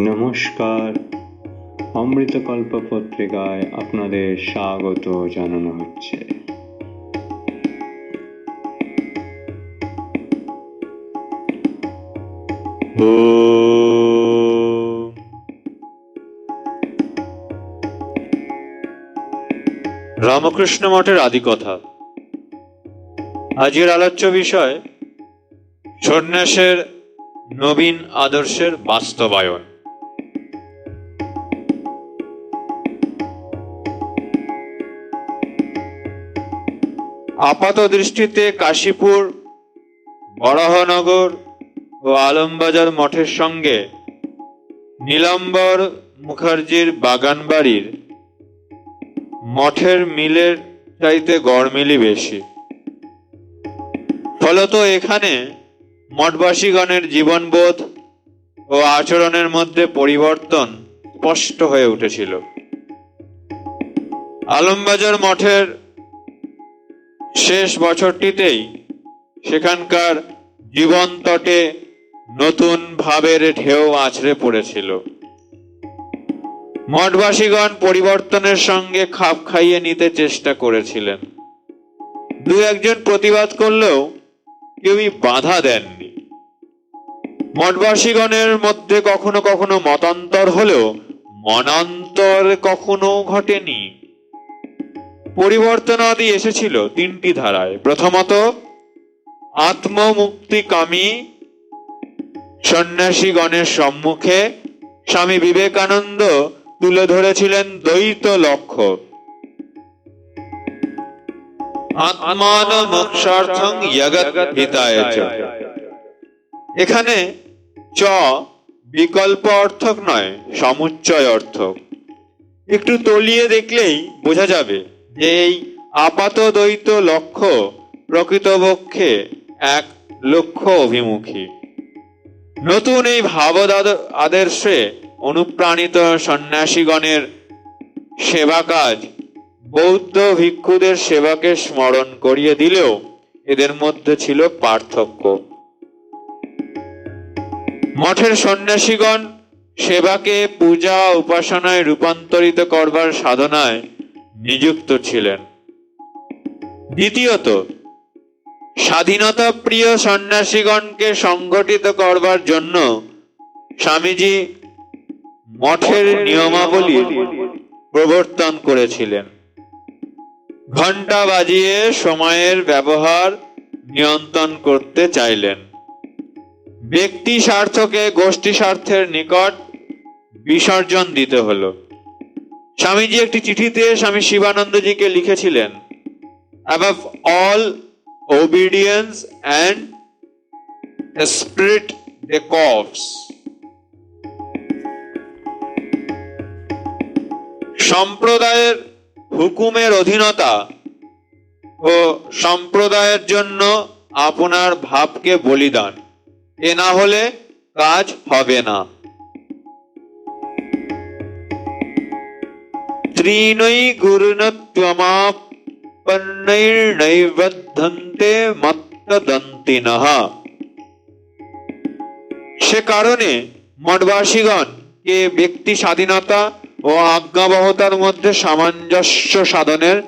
নমস্কার। অমৃতকল্প পত্রিকায় আপনাদের স্বাগত জানানো হচ্ছে। রামকৃষ্ণ মঠের আদিকথা আজকের আলোচ্য বিষয়, সন্ন্যাসের নবীন আদর্শের বাস্তবায়ন। আপাত দৃষ্টিতে কাশীপুর, বরাহনগর ও আলমবাজার মঠের সঙ্গে নীলাম্বর মুখার্জির বাগান বাড়ির মঠের মিলের চাইতে গড়মিলি বেশি। ফলত এখানে মঠবাসীগণের জীবনবোধ ও আচরণের মধ্যে পরিবর্তন স্পষ্ট হয়ে উঠেছিল। আলমবাজার মঠের শেষ বছরটিতেই সেখানকার জীবন তটে নতুন ভাবের ঢেউ আছড়ে পড়েছিল। মঠবাসীগণ পরিবর্তনের সঙ্গে খাপ খাইয়ে নিতে চেষ্টা করেছিলেন। দু একজন প্রতিবাদ করলেও কেউই বাধা দেননি। মঠবাসীগণের মধ্যে কখনো কখনো মতান্তর হলেও মনান্তর কখনো ঘটেনি। পরিবর্তন আদি এসেছিল তিনটি ধারায়। প্রথমত, আত্মমুক্তিকামী সন্ন্যাসীগণের সম্মুখে স্বামী বিবেকানন্দ তুলে ধরেছিলেন দ্বৈত লক্ষ্য। আত্মান এখানে চ বিকল্প অর্থক নয়, সমুচ্চয় অর্থক। একটু তলিয়ে দেখলেই বোঝা যাবে। এই আপাত দ্বৈত লক্ষ্য প্রকৃতপক্ষে এক লক্ষ্য অভিমুখী। নতুন এই ভাবদ আদর্শে অনুপ্রাণিত সন্ন্যাসীগণের সেবা কাজ বৌদ্ধ ভিক্ষুদের সেবাকে স্মরণ করিয়ে দিলেও এদের মধ্যে ছিল পার্থক্য। মঠের সন্ন্যাসীগণ সেবাকে পূজা উপাসনায় রূপান্তরিত করবার সাধনায় নিযুক্ত ছিলেন। দ্বিতীয়ত, স্বাধীনতা প্রিয় সন্ন্যাসীগণকে সংগঠিত করবার জন্য স্বামীজি মঠের নিয়মাবলী প্রবর্তন করেছিলেন। ঘণ্টা বাজিয়ে সময়ের ব্যবহার নিয়ন্ত্রণ করতে চাইলেন। ব্যক্তি স্বার্থকে গোষ্ঠী স্বার্থের নিকট বিসর্জন দিতে হলো। স্বামীজি একটি চিঠিতে স্বামী শিবানন্দজিকে লিখেছিলেন above all obedience and spirit corps সম্প্রদায়ের হুকুমের অধীনতা ও সম্প্রদায়ের জন্য আপনার ভাবকে বলিদান। এ না হলে কাজ হবে না। ত্রিনৈ গুরুণত্বমাপন্নৈর্নৈবদ্ধন্তে মত্তদন্তিনঃ সে কারণে মঠবাসীগণ কে ব্যক্তি স্বাধীনতা ও আজ্ঞাবহতার মধ্যে সামঞ্জস্য সাধনের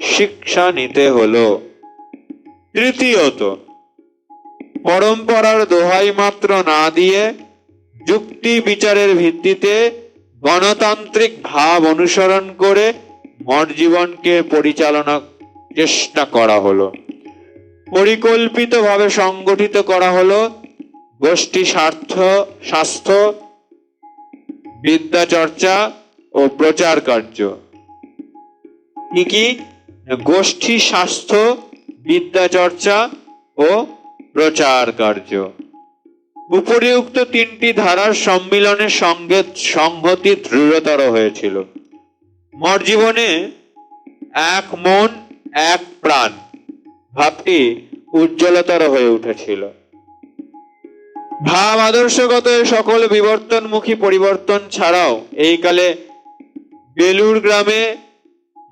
শিক্ষা নিতে হলো। তৃতীয়ত, পরম্পরার দোহাই মাত্র না দিয়ে যুক্তি বিচারের ভিত্তিতে গণতান্ত্রিক ভাব অনুসরণ করে মঠ জীবনকে পরিচালনা চেষ্টা করা হলো। পরিকল্পিতভাবে সংগঠিত করা হলো গোষ্ঠী স্বার্থ, স্বাস্থ্য, বিদ্যা চর্চা ও প্রচার কার্য। কি কি? গোষ্ঠী স্বাস্থ্য, বিদ্যা চর্চা ও প্রচার কার্য। উপরিউক্ত তিনটি ধারার সম্মিলনের সঙ্গে সংহতি দৃঢ়তর হয়েছিল। মঠ জীবনে এক মন, এক প্রাণ। ভাবটি উজ্জ্বলতর হয়ে উঠেছিল। ভাব আদর্শগত সকল বিবর্তনমুখী পরিবর্তন ছাড়াও এই কালে বেলুর গ্রামে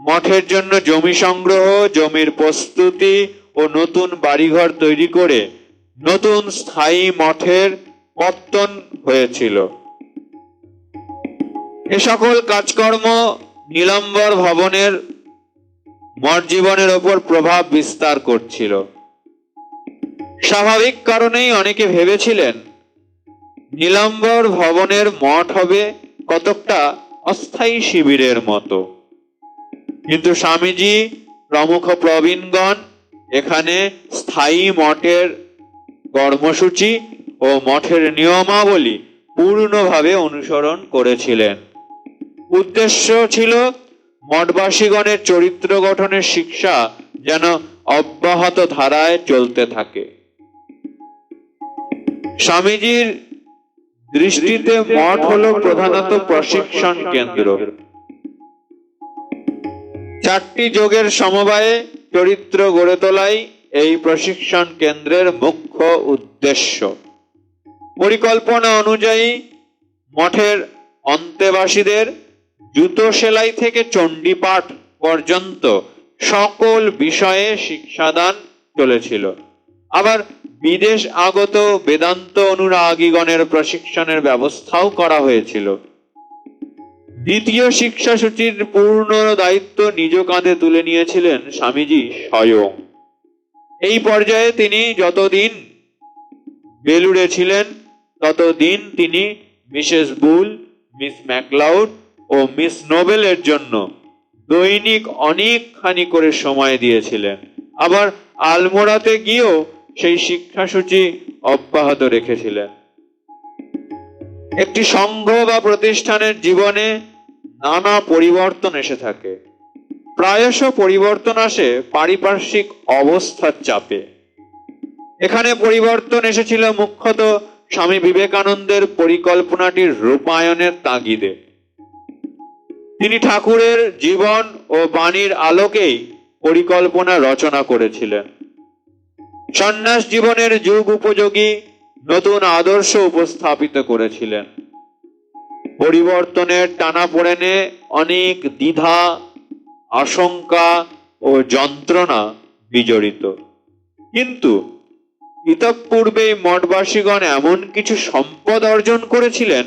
মঠের জন্য জমি সংগ্রহ, জমির প্রস্তুতি ও নতুন বাড়িঘর তৈরি করে নতুন স্থায়ী মঠের পত্তন হয়েছিল। এ সকল কাজকর্ম নীলাম্বর ভবনের মঠ জীবনের ওপর প্রভাব বিস্তার করছিল। স্বাভাবিক কারণেই অনেকে ভেবেছিলেন, নীলাম্বর ভবনের মঠ হবে কতকটা অস্থায়ী শিবিরের মতো। কিন্তু স্বামীজি প্রমুখ প্রবীণগণ এখানে স্থায়ী মঠের কর্মসূচি ও মঠের নিয়মাবলী পূর্ণভাবে অনুসরণ করেছিলেন। উদ্দেশ্য ছিল মঠবাসীগণের চরিত্র গঠনের শিক্ষা যেন অব্যাহত ধারায় চলতে থাকে। স্বামীজির দৃষ্টিতে মঠ হলো প্রধানত প্রশিক্ষণ কেন্দ্র। চারটি যোগের সমবায়ে চরিত্র গড়ে তোলাই এই প্রশিক্ষণ কেন্দ্রের মুখ্য উদ্দেশ্য। পরিকল্পনা অনুযায়ী মঠের অন্তেবাসীদের জুতো সেলাই থেকে চণ্ডীপাঠ পর্যন্ত সকল বিষয়ে শিক্ষাদান চলেছিল। আবার বিদেশ আগত বেদান্ত অনুরাগীগণের প্রশিক্ষণের ব্যবস্থাও করা হয়েছিল। দ্বিতীয় শিক্ষাসূচির পূর্ণ দায়িত্ব নিজ কাঁধে তুলে নিয়েছিলেন স্বামীজি স্বয়ং। এই পর্যায়ে তিনি যতদিন বেলুড়ে ছিলেন, ততদিন তিনি মিসেস বুল, মিস ম্যাকলাউড ও মিস নোবেলের জন্য দৈনিক অনেকখানি করে সময় দিয়েছিলেন। আবার আলমোড়াতে গিয়েও সেই শিক্ষাসূচি অব্যাহত রেখেছিলেন। একটি সংঘ বা প্রতিষ্ঠানের জীবনে নানা পরিবর্তন এসে থাকে। প্রায়শ পরিবর্তন আসে পারিপার্শ্বিক অবস্থার চাপে। এখানে পরিবর্তন এসেছিল মুখ্যত স্বামী বিবেকানন্দের পরিকল্পনাটির রূপায়ণের তাগিদে। তিনি ঠাকুরের জীবন ও বাণীর আলোকেই পরিকল্পনা রচনা করেছিলেন। সন্ন্যাস জীবনের যুগ উপযোগী নতুন আদর্শ উপস্থাপিত করেছিলেন। পরিবর্তনের টানাপোড়েনে অনেক দ্বিধা আশঙ্কা ও যন্ত্রণা বিজড়িত। কিন্তু ইতঃপূর্বেই মঠবাসীগণ এমন কিছু সম্পদ অর্জন করেছিলেন,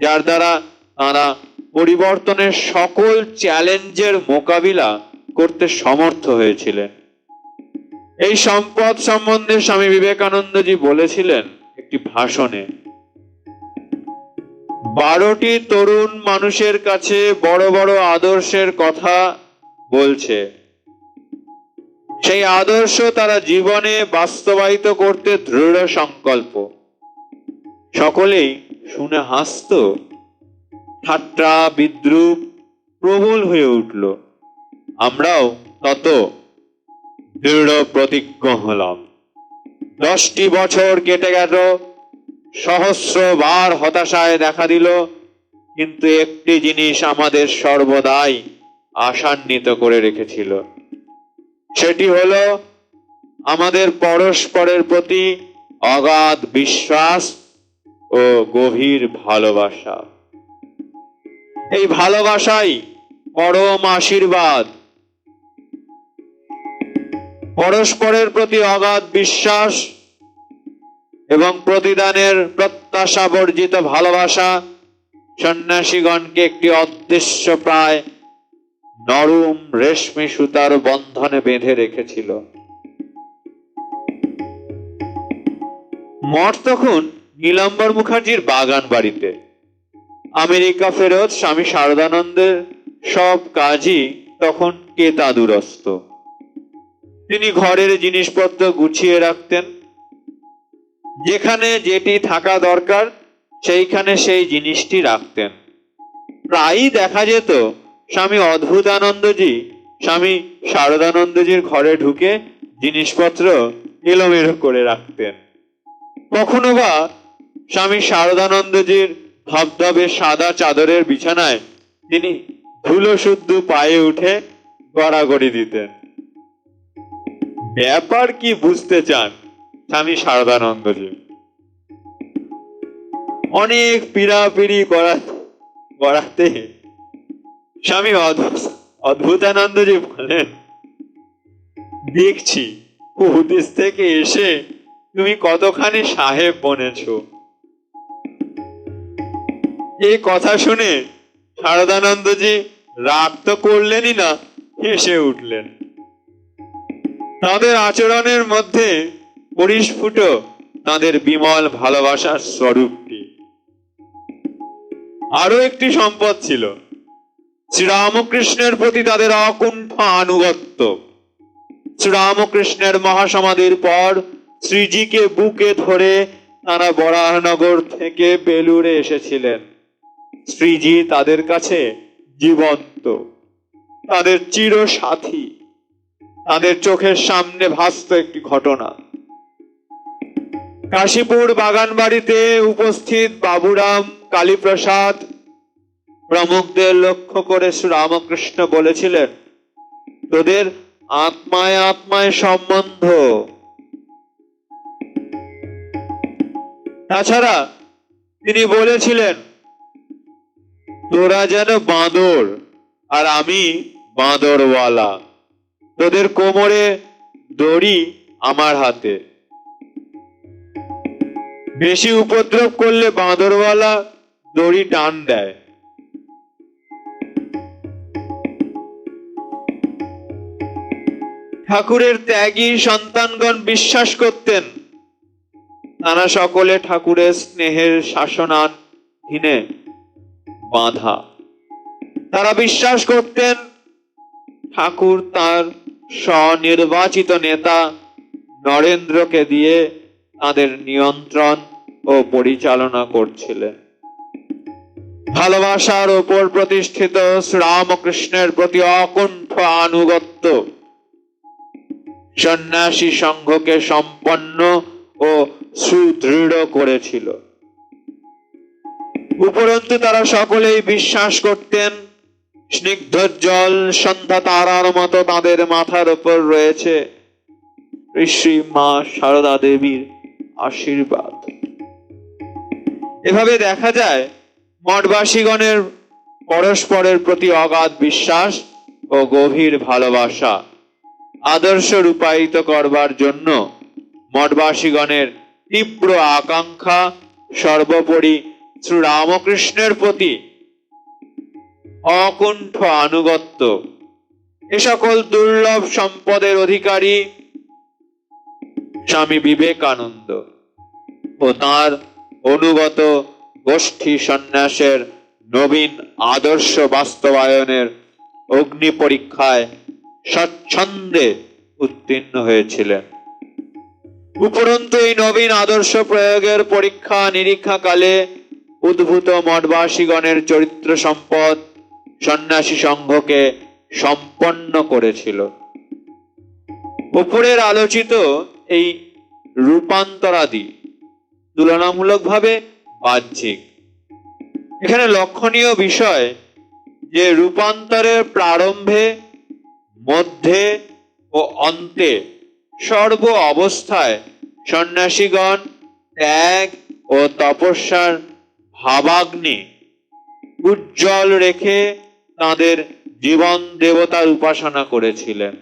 যার দ্বারা তারা পরিবর্তনের সকল চ্যালেঞ্জের মোকাবিলা করতে সমর্থ হয়েছিলেন। এই সম্পদ সম্বন্ধে স্বামী বিবেকানন্দজি বলেছিলেন একটি ভাষণে, বারোটি তরুণ মানুষের কাছে বড় বড় আদর্শের কথা বলছে, সেই আদর্শ তারা জীবনে বাস্তবায়িত করতে দৃঢ় সংকল্প। সকলেই শুনে হাসত, ঠাট্টা, বিদ্রুপ, প্রবল হয়ে উঠল। আমরাও তত দৃঢ় প্রতিজ্ঞ হলাম। দশটি বছর কেটে গেল, সহস্র বার হতাশায় দেখা দিল, কিন্তু একটি জিনিস আমাদের সর্বদাই আশান্বিত করে রেখেছিল। সেটি হল, আমাদের পরস্পরের প্রতি অগাধ বিশ্বাস ও গভীর ভালোবাসা। এই ভালোবাসাই পরম আশীর্বাদ। পরস্পরের প্রতি অগাধ বিশ্বাস এবং প্রতিদানের প্রত্যাশা বর্জিত ভালোবাসা সন্ন্যাসীগণকে একটি অদৃশ্য প্রায় নরম রেশমি সুতার বন্ধনে বেঁধে রেখেছিল। মঠ তখন নীলাম্বর মুখার্জির বাগান বাড়িতে। আমেরিকা ফেরত স্বামী শারদানন্দের সব কাজই তখন কেতাদুরস্ত তিনি ঘরের জিনিসপত্র গুছিয়ে রাখতেন। যেখানে যেটি থাকা দরকার, সেইখানে সেই জিনিসটি রাখতেন। প্রায়ই দেখা যেত স্বামী অদ্ভুতানন্দজি, স্বামী শারদানন্দজির ঘরে ঢুকে জিনিসপত্র এলোমেলো করে রাখতেন। কখনো বা স্বামী শারদানন্দজির ধবধবে সাদা চাদরের বিছানায় তিনি ধুলো শুদ্ধ পায়ে উঠে গড়াগড়ি দিতেন। ব্যাপার কি বুঝতে চান স্বামী শারদানন্দজি? অনেক পিড়াপিড়ি করা করাতে স্বামী অদ্ভুত অদ্ভুতানন্দজি বলেন, দেখছি উপদেশ থেকে এসে তুমি কতখানি সাহেব বনেছ? এই কথা শুনে শারদানন্দজি রাগ তো করলেনই না, হেসে উঠলেন। তাদের আচরণের মধ্যে পরিস্ফুট তাদের বিমল ভালোবাসার স্বরূপটি। আরও একটি সম্পদ ছিল শ্রীরামকৃষ্ণের প্রতি তাদের অকুণ্ঠ আনুগত্য। শ্রীরামকৃষ্ণের মহাসমাধির পর শ্রীজিকে বুকে ধরে তারা বরাহনগর থেকে বেলুড়ে এসেছিলেন। শ্রীজি তাদের কাছে জীবন্ত, তাদের চির সাথী তাদের চোখের সামনে ভাসত একটি ঘটনা। কাশীপুর বাগান বাড়িতে উপস্থিত বাবুরাম, কালীপ্রসাদ প্রমুখদের লক্ষ্য করে শ্রীরামকৃষ্ণ বলেছিলেন, তোদের আত্মায় আত্মায় সম্বন্ধ। তাছাড়া তিনি বলেছিলেন, তোরা যেন বাঁদর আর আমি বাঁদরওয়ালা। তোদের কোমরে দড়ি আমার হাতে। বেশি উপদ্রব করলে বাঁদরওয়ালা দড়ি টান দেয়। ঠাকুরের ত্যাগী সন্তানগণ বিশ্বাস করতেন। তারা সকলে ঠাকুরের স্নেহের শাসনাধীনে বাঁধা। তারা বিশ্বাস করতেন, ঠাকুর তার স্বনির্বাচিত নেতা নরেন্দ্রকে দিয়ে তাদের নিয়ন্ত্রণ ও পরিচালনা করছিলেন। ভালোবাসার ওপর প্রতিষ্ঠিত শ্রীরামকৃষ্ণের প্রতি অকুণ্ঠ আনুগত্য সন্ন্যাসী সংঘকে সম্পন্ন ও সুদৃঢ় করেছিল। উপরন্তু তারা সকলেই বিশ্বাস করতেন, স্নিগ্ধ জল সন্ধ্যা তারার মতো তাদের মাথার উপর রয়েছে। শ্রী মা সারদা দেবীর আশীর্বাদ। এভাবে দেখা যায়, মঠবাসীগণের পরস্পরের প্রতি অগাধ বিশ্বাস ও গভীর ভালোবাসা। আদর্শ রূপায়িত করবার জন্য মঠবাসীগণের তীব্র আকাঙ্ক্ষা সর্বোপরি শ্রী রামকৃষ্ণের প্রতি অকুণ্ঠ আনুগত্য। এ সকল দুর্লভ সম্পদের অধিকারী স্বামী বিবেকানন্দ ও তার অনুগত গোষ্ঠী সন্ন্যাসের নবীন আদর্শ বাস্তবায়নের অগ্নি পরীক্ষায় স্বচ্ছন্দে উত্তীর্ণ হয়েছিলেন। উপরন্তু এই নবীন আদর্শ প্রয়োগের পরীক্ষা নিরীক্ষা কালে উদ্ভূত মঠবাসীগণের চরিত্র সম্পদ সন্ন্যাসী সংঘকে সম্পন্ন করেছিল। উপরের আলোচিত এই রূপান্তরাদি তুলনামূলকভাবে বাহ্যিক। এখানে লক্ষণীয় বিষয় যে রূপান্তরের প্রারম্ভে মধ্যে ও অন্তে সর্ব অবস্থায় সন্ন্যাসীগণ ত্যাগ ও তপস্যার ভাবাগ্নি উজ্জ্বল রেখে তাদের জীবন দেবতার উপাসনা করেছিলেন।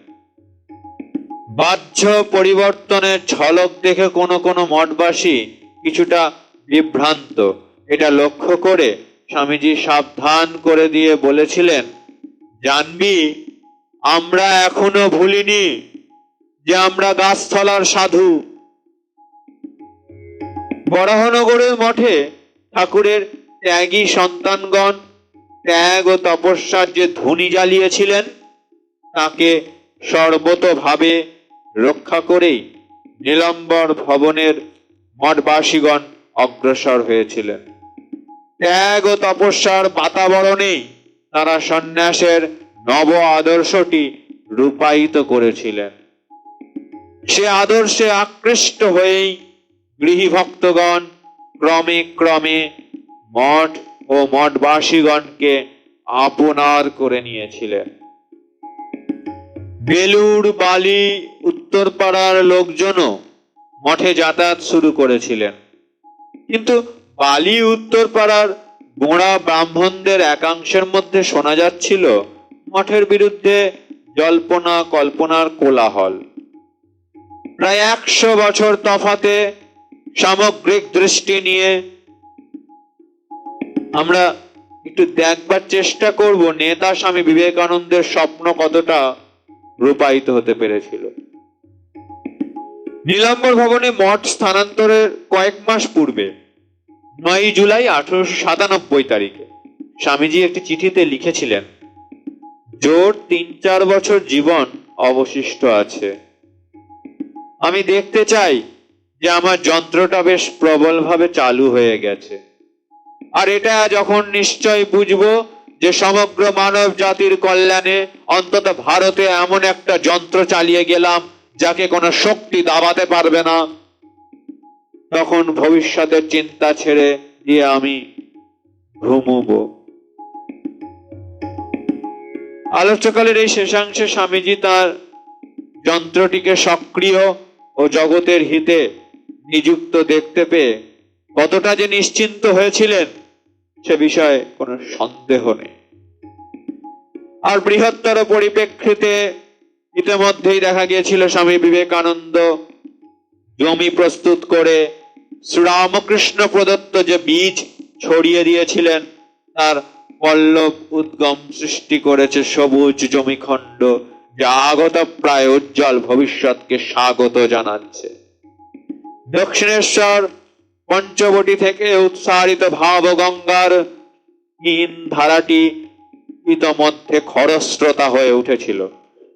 বাহ্য পরিবর্তনের ঝলক দেখে কোনো কোনো মঠবাসী কিছুটা বিভ্রান্ত। এটা লক্ষ্য করে স্বামীজি সাবধান করে দিয়ে বলেছিলেন, জানবি আমরা এখনও ভুলিনি যে আমরা গাছতলার সাধু। বরাহনগরের মঠে ঠাকুরের ত্যাগী সন্তানগণ ত্যাগ ও তপস্যার যে ধুনি জ্বালিয়েছিলেন, তাকে সর্বতভাবে রক্ষা করেই নীলম্বর ভবনের মঠবাসীগণ অগ্রসর হয়েছিলেন। ত্যাগ ও তপস্যার বাতাবরণেই তারা সন্ন্যাসের নব আদর্শটি রূপায়িত করেছিলেন। সে আদর্শে আকৃষ্ট হয়েই গৃহী ভক্তগণ ক্রমে ক্রমে মঠ ও মঠবাসীগণকে আপনার করে নিয়েছিলেন। বেলুড়, বালি, উত্তরপাড়ার লোকজনও মঠে যাতায়াত শুরু করেছিলেন। কিন্তু বালি, উত্তরপাড়ার গোঁড়া ব্রাহ্মণদের একাংশের মধ্যে শোনা যাচ্ছিল মঠের বিরুদ্ধে জল্পনা কল্পনার কোলাহল। প্রায় একশো বছর তফাতে সামগ্রিক দৃষ্টি নিয়ে আমরা একটু দেখবার চেষ্টা করব, নেতা স্বামী বিবেকানন্দের স্বপ্ন কতটা রূপায়িত হতে পেরেছিল। নীলাম্বর ভবনে মঠ স্থানান্তরের কয়েক মাস পূর্বে নয় জুলাই আঠারোশো সাতানব্বই তারিখে, স্বামীজি একটি চিঠিতে লিখেছিলেন জোর তিন চার বছর জীবন অবশিষ্ট আছে। আমি দেখতে চাই যে আমার যন্ত্রটা বেশ প্রবলভাবে চালু হয়ে গেছে। আর এটা যখন নিশ্চয় বুঝব যে সমগ্র মানব জাতির কল্যাণে অন্তত ভারতে এমন একটা যন্ত্র চালিয়ে গেলাম যাকে কোনো শক্তি দাবাতে পারবে না, তখন ভবিষ্যতের চিন্তা ছেড়ে দিয়ে আমি ঘুমুবো। আলোচ্যকালের এই শেষাংশে স্বামীজি তার যন্ত্রটিকে সক্রিয় ও জগতের হিতে নিযুক্ত দেখতে পেয়ে কতটা যে নিশ্চিন্ত হয়েছিলেন সে বিষয়ে কোনো সন্দেহ নেই। আর বৃহত্তর পরিপ্রেক্ষিতে ইতিমধ্যেই দেখা গিয়েছিল স্বামী বিবেকানন্দ জমি প্রস্তুত করে শ্রীরামকৃষ্ণ প্রদত্ত যে বীজ ছড়িয়ে দিয়েছিলেন, তার পল্লব উদ্গম সৃষ্টি করেছে সবুজ জমিখণ্ড, যা আগত প্রায় উজ্জ্বল ভবিষ্যৎকে স্বাগত জানাচ্ছে। দক্ষিণেশ্বর পঞ্চবটি থেকে উৎসারিত ভাবগঙ্গার হীন ধারাটি ইতমধ্যে খরস্রোতা হয়ে উঠেছিল।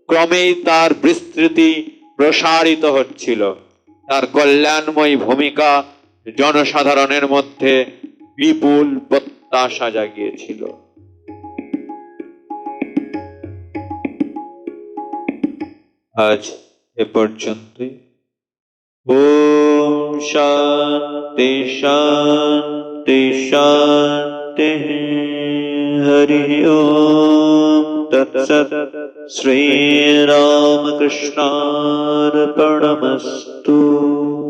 ক্রমেই তার বিস্তৃতি প্রসারিত হচ্ছিল। তার কল্যাণময়ী ভূমিকা জনসাধারণের মধ্যে বিপুল প্রত্যাশা জাগিয়েছিল আজ এ পর্যন্তই। ওম শান্তি শান্তি শান্তি। হরি ওম তৎসৎ। শ্রীরামকৃষ্ণার্পণমস্তু।